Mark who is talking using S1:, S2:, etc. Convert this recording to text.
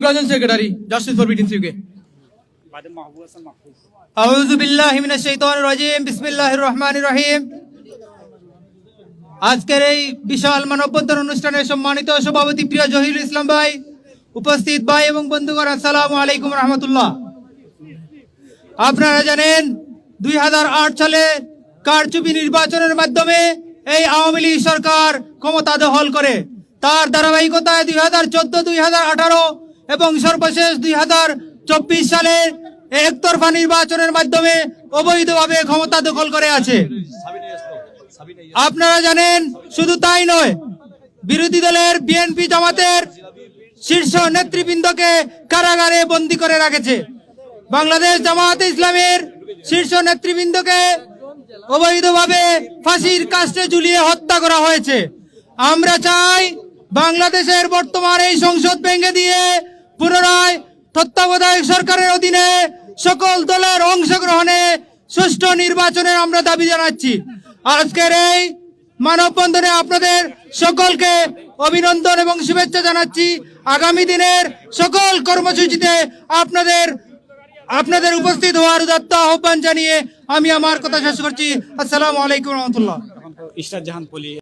S1: President Secretary, Justice for Beating UK.
S2: بعدين محبوب حسن محفوظ
S1: أعوذ بالله من الشيطان الرجيم بسم الله الرحمن الرحيم আজকের এই বিশাল মানববন্ধন অনুষ্ঠানে সম্মানিত সভাপতি প্রিয় জহিরুল ইসলাম ভাই উপস্থিত ভাই এবং বন্ধুগণ আসসালামু আলাইকুম রহমতুল্লাহ আপনারা জানেন দুই সালে কারচুপি নির্বাচনের মাধ্যমে এই আওয়ামী লীগ সরকার ক্ষমতা দখল করে তার ধারাবাহিকতায় দুই হাজার চোদ্দ দুই হাজার আঠারো এবং সর্বশেষ দুই হাজার চব্বিশ সালের একতরফা নির্বাচনের মাধ্যমে অবৈধভাবে ক্ষমতা দখল করে আছে। আপনারা জানেন, শুধু তাই নয়, বিরোধী দলের বিএনপি জামাতের শীর্ষ নেতৃবৃন্দকে কারাগারে বন্দী করে রাখেছে। বাংলাদেশ জামাত ইসলামের শীর্ষ নেতৃবৃন্দকে অবৈধভাবে ফাঁসির কাস্টে ঝুলিয়ে হত্যা করা হয়েছে। আমরা চাই বাংলাদেশের বর্তমান এই সংসদ ভেঙে দিয়ে পুনরায় তত্ত্বাবধায়ক সরকারের অধীনে সকল দলের অংশগ্রহণে সুষ্ঠু নির্বাচনের আমরা দাবি জানাচ্ছি। আজকের এই মানববন্ধনে আপনাদের সকলকে অভিনন্দন এবং শুভেচ্ছা জানাচ্ছি। আগামী দিনের সকল কর্মসূচিতে আপনাদের আপনাদের উপস্থিত হওয়ার উদাত্ত আহ্বান জানিয়ে আমি আমার কথা শেষ করছি। আসসালামু আলাইকুম রহমতুল্লাহ।
S2: ইশরাত জাহান পলি।